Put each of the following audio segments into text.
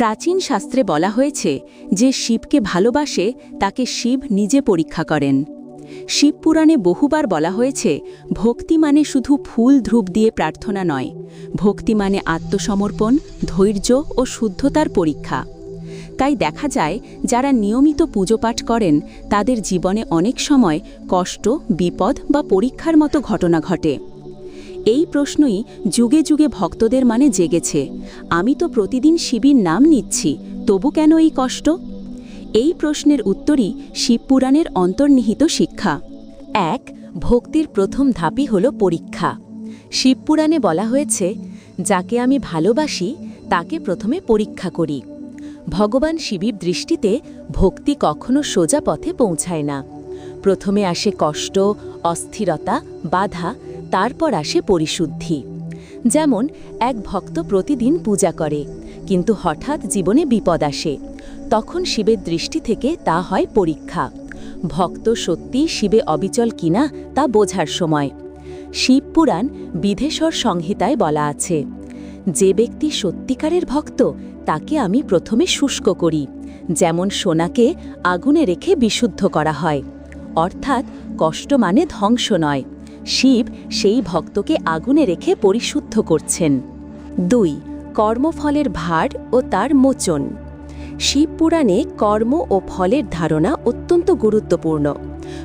প্রাচীন শাস্ত্রে বলা হয়েছে যে শিবকে ভালোবাসে তাকে শিব নিজে পরীক্ষা করেন। শিবপুরাণে বহুবার বলা হয়েছে, ভক্তি মানে শুধু ফুল ধ্রুব দিয়ে প্রার্থনা নয়, ভক্তি মানে আত্মসমর্পণ, ধৈর্য ও শুদ্ধতার পরীক্ষা। তাই দেখা যায়, যারা নিয়মিত পুজোপাঠ করেন, তাদের জীবনে অনেক সময় কষ্ট, বিপদ বা পরীক্ষার মতো ঘটনা ঘটে। এই প্রশ্নই যুগে যুগে ভক্তদের মানে জেগেছে। আমি তো প্রতিদিন শিবির নাম নিচ্ছি, তবু কেন এই কষ্ট? এই প্রশ্নের উত্তরই শিবপুরাণের অন্তর্নিহিত শিক্ষা। এক, ভক্তির প্রথম ধাপই হল পরীক্ষা। শিবপুরাণে বলা হয়েছে, যাকে আমি ভালোবাসি, তাকে প্রথমে পরীক্ষা করি। ভগবান শিবির দৃষ্টিতে ভক্তি কখনো সোজা পথে পৌঁছায় না। প্রথমে আসে কষ্ট, অস্থিরতা, বাধা তারপর আসে পরিশুদ্ধি। যেমন, এক ভক্ত প্রতিদিন পূজা করে, কিন্তু হঠাৎ জীবনে বিপদ আসে। তখন শিবের দৃষ্টি থেকে তা হয় পরীক্ষা। ভক্ত সত্যি শিবে অবিচল কিনা তা বোঝার সময়। শিবপুরাণ বিধেশ্বর সংহিতায় বলা আছে, যে ব্যক্তি সত্যিকারের ভক্ত, তাকে আমি প্রথমে শুষ্ক করি, যেমন সোনাকে আগুনে রেখে বিশুদ্ধ করা হয়। অর্থাৎ কষ্ট মানে ধ্বংস নয়। শিব সেই ভক্তকে আগুনে রেখে পরিশুদ্ধ করছেন। দুই, কর্মফলের ভার ও তার মোচন। শিবপুরাণে কর্ম ও ফলের ধারণা অত্যন্ত গুরুত্বপূর্ণ।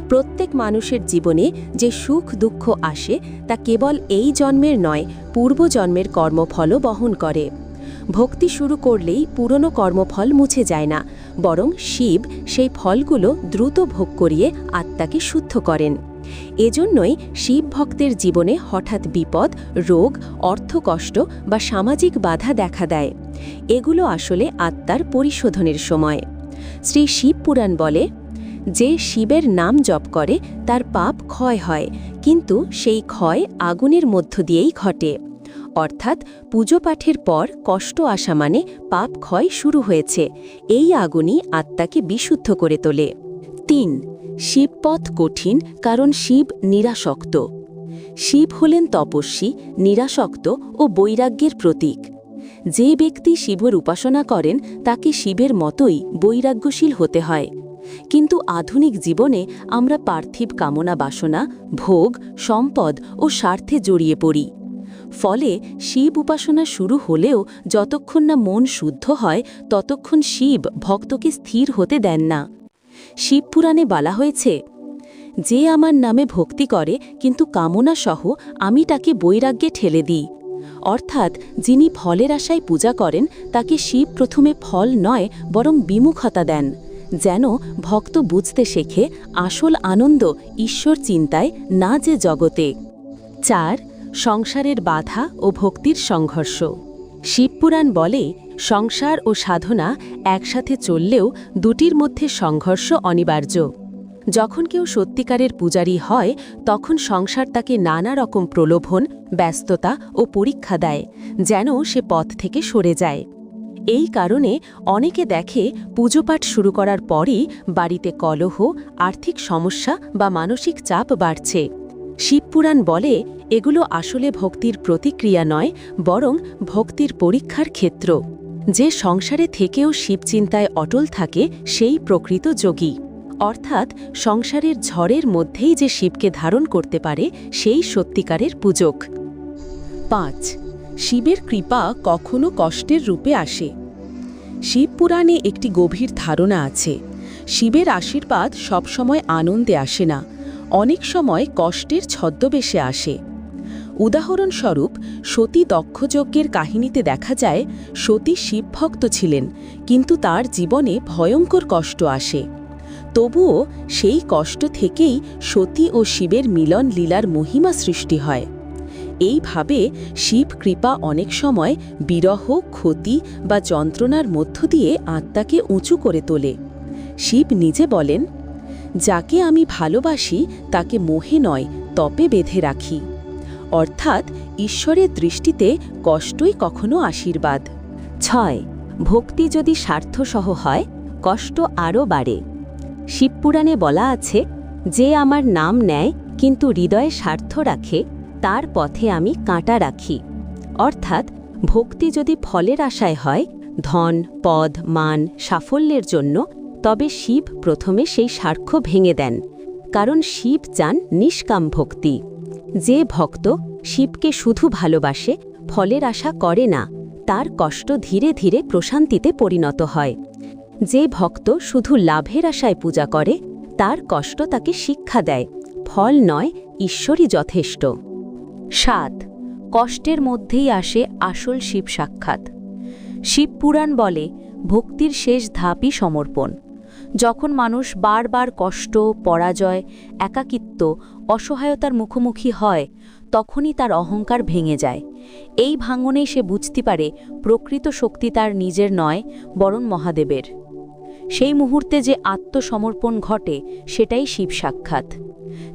প্রত্যেক মানুষের জীবনে যে সুখ দুঃখ আসে, তা কেবল এই জন্মের নয় পূর্বজন্মের কর্মফলও বহন করে। ভক্তি শুরু করলেই পুরনো কর্মফল মুছে যায় না, বরং শিব সেই ফলগুলো দ্রুত ভোগ করিয়ে আত্মাকে শুদ্ধ করেন। এজন্যই শিব ভক্তের জীবনে হঠাৎ বিপদ, রোগ, অর্থকষ্ট বা সামাজিক বাধা দেখা দেয়। এগুলো আসলে আত্মার পরিশোধনের সময়। শ্রী শিব পুরাণ বলে, যে শিবের নাম জপ করে, তার পাপ ক্ষয় হয়, কিন্তু সেই ক্ষয় আগুনের মধ্য দিয়েই ঘটে। অর্থাৎ পুজো পাঠের পর কষ্ট আসা মানে পাপ ক্ষয় শুরু হয়েছে। এই আগুনই আত্মাকে বিশুদ্ধ করে তোলে। তিন শিবপথ কঠিন, কারণ শিব নিরাসক্ত। শিব হলেন তপস্বী, নিরাসক্ত ও বৈরাগ্যের প্রতীক। যে ব্যক্তি শিবর উপাসনা করেন, তাকে শিবের মতোই বৈরাগ্যশীল হতে হয়। কিন্তু আধুনিক জীবনে আমরা পার্থিব কামনা বাসনা, ভোগ, সম্পদ ও স্বার্থে জড়িয়ে পড়ি। ফলে শিব উপাসনা শুরু হলেও যতক্ষণ না মন শুদ্ধ হয়, ততক্ষণ শিব ভক্তকে স্থির হতে দেন না। শিবপুরাণে বলা হয়েছে, যে আমার নামে ভক্তি করে, কিন্তু কামনা সহ আমি তাকে বৈরাগ্যে ঠেলে দিই। অর্থাৎ যিনি ফলের আশায় পূজা করেন, তাকে শিব প্রথমে ফল নয়, বরং বিমুখতা দেন। যেন ভক্ত বুঝতে শেখে, আসল আনন্দ ঈশ্বর চিন্তায়, না যে জগতে। চার, সংসারের বাধা ও ভক্তির সংঘর্ষ। শিবপুরাণ বলে সংসার ও সাধনা একসাথে চললেও দুটির মধ্যে সংঘর্ষ অনিবার্য। যখন কেউ সত্যিকারের পূজারী হয়, তখন সংসার তাকে নানা রকম প্রলোভন, ব্যস্ততা ও পরীক্ষা দেয়, যেন সে পথ থেকে সরে যায়। এই কারণে অনেকে দেখে পুজোপাঠ শুরু করার পরই বাড়িতে কলহ, আর্থিক সমস্যা বা মানসিক চাপ বাড়ছে। শিবপুরাণ বলে, এগুলো আসলে ভক্তির প্রতিক্রিয়া নয়, বরং ভক্তির পরীক্ষার ক্ষেত্র। যে সংসারে থেকেও শিবচিন্তায় অটল থাকে, সেই প্রকৃত যোগী। অর্থাৎ সংসারের ঝড়ের মধ্যেই যে শিবকে ধারণ করতে পারে, সেই সত্যিকারের পূজক। পাঁচ, শিবের কৃপা কখনো কষ্টের রূপে আসে। শিবপুরাণে একটি গভীর ধারণা আছে, শিবের আশীর্বাদ সবসময় আনন্দে আসে না। অনেক সময় কষ্টের ছদ্মবেশে আসে। উদাহরণস্বরূপ, সতী দক্ষযজ্ঞের কাহিনীতে দেখা যায়, সতী শিবভক্ত ছিলেন, কিন্তু তার জীবনে ভয়ঙ্কর কষ্ট আসে। তবুও সেই কষ্ট থেকেই সতী ও শিবের মিলন লীলার মহিমা সৃষ্টি হয়। এইভাবে শিব কৃপা অনেক সময় বিরহ, ক্ষতি বা যন্ত্রণার মধ্য দিয়ে আত্মাকে উঁচু করে তোলে। শিব নিজে বলেন যাকে আমি ভালোবাসি, তাকে মোহে নয়, তপে বেঁধে রাখি। অর্থাৎ ঈশ্বরের দৃষ্টিতে কষ্টই কখনো আশীর্বাদ। ছয়, ভক্তি যদি স্বার্থসহ হয়, কষ্ট আরও বাড়ে। শিবপুরাণে বলা আছে, যে আমার নাম নেয়, কিন্তু হৃদয়ে স্বার্থ রাখে, তার পথে আমি কাঁটা রাখি। অর্থাৎ ভক্তি যদি ফলের আশায় হয়, ধন, পদ, মান, সাফল্যের জন্য তবে শিব প্রথমে সেই স্বার্থ ভেঙে দেন, কারণ শিব চান নিষ্কাম ভক্তি। যে ভক্ত শিবকে শুধু ভালোবাসে, ফলের আশা করে না, তার কষ্ট ধীরে ধীরে প্রশান্তিতে পরিণত হয়। যে ভক্ত শুধু লাভের আশায় পূজা করে, তার কষ্ট তাকে শিক্ষা দেয়, ফল নয়, ঈশ্বরই যথেষ্ট। সাত, কষ্টের মধ্যেই আসে আসল শিব সাক্ষাৎ। শিব পুরাণ বলে, ভক্তির শেষ ধাপই সমর্পণ। যখন মানুষ বারবার কষ্ট, পরাজয়, একাকিত্ব, অসহায়তার মুখোমুখি হয়, তখনই তার অহংকার ভেঙে যায়। এই ভাঙনেই সে বুঝতে পারে প্রকৃত শক্তি তার নিজের নয়, বরং মহাদেবের। সেই মুহূর্তে যে আত্মসমর্পণ ঘটে, সেটাই শিব সাক্ষাৎ।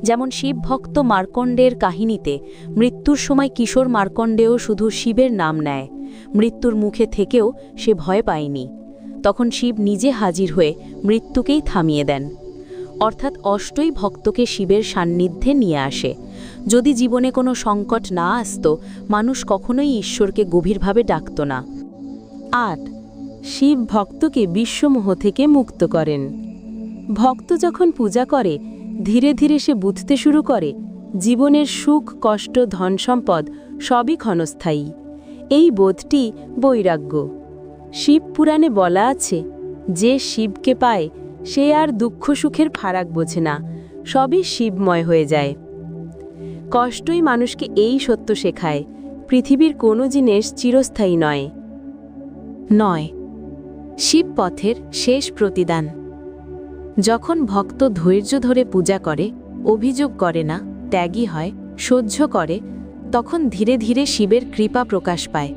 যেমন শিব ভক্ত মার্কণ্ডের কাহিনীতে, মৃত্যুর সময় কিশোর মার্কণ্ডেও শুধু শিবের নাম নেয়, মৃত্যুর মুখে থেকেও সে ভয় পায়নি। তখন শিব নিজে হাজির হয়ে মৃত্যুকেই থামিয়ে দেন। অর্থাৎ অষ্টই ভক্তকে শিবের সান্নিধ্যে নিয়ে আসে। যদি জীবনে কোনো সংকট না আসত, মানুষ কখনোই ঈশ্বরকে গভীরভাবে ডাকত না। আট, শিব ভক্তকে বিশ্বমোহ থেকে মুক্ত করেন। ভক্ত যখন পূজা করে, ধীরে ধীরে সে বুঝতে শুরু করে, জীবনের সুখ, কষ্ট, ধন সম্পদ সবই ক্ষণস্থায়ী। এই বোধটি বৈরাগ্য। শিব পুরাণে বলা আছে, যে শিবকে পায়, সে আর দুঃখ সুখের ফারাক বোঝে না, সবই শিবময় হয়ে যায়। কষ্টই মানুষকে এই সত্য শেখায়, পৃথিবীর কোনো জিনিস চিরস্থায়ী নয়। নয়। শিব পথের শেষ প্রতিদান। যখন ভক্ত ধৈর্য ধরে পূজা করে, অভিযোগ করে না, ত্যাগী হয়, সহ্য করে, তখন ধীরে ধীরে শিবের কৃপা প্রকাশ পায়।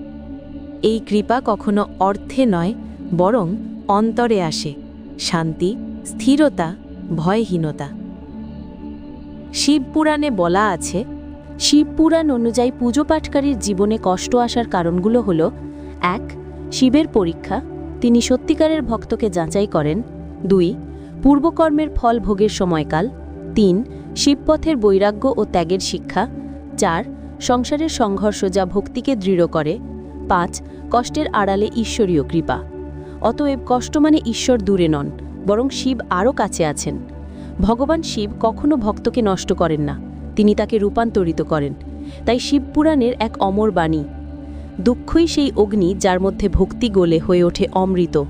এই কৃপা কখনো অর্থে নয়, বরং অন্তরে আসে। শান্তি, স্থিরতা, ভয়হীনতা। শিবপুরাণে বলা আছে, শিবপুরাণ অনুযায়ী পুজো পাঠকারীর জীবনে কষ্ট আসার কারণগুলো হল, এক, শিবের পরীক্ষা, তিনি সত্যিকারের ভক্তকে যাচাই করেন। দুই, পূর্বকর্মের ফল ভোগের সময়কাল। তিন, শিবপথের বৈরাগ্য ও ত্যাগের শিক্ষা। চার, সংসারের সংঘর্ষ যা ভক্তিকে দৃঢ় করে। পাঁচ কষ্টের আড়ালে ঈশ্বরীয় কৃপা। অতএব কষ্ট মানে ঈশ্বর দূরে নন, বরং শিব আরও কাছে আছেন। ভগবান শিব কখনো ভক্তকে নষ্ট করেন না, তিনি তাকে রূপান্তরিত করেন। তাই শিব পুরাণের এক অমর বাণী, দুঃখই সেই অগ্নি যার মধ্যে ভক্তি গোলে হয়ে ওঠে অমৃত।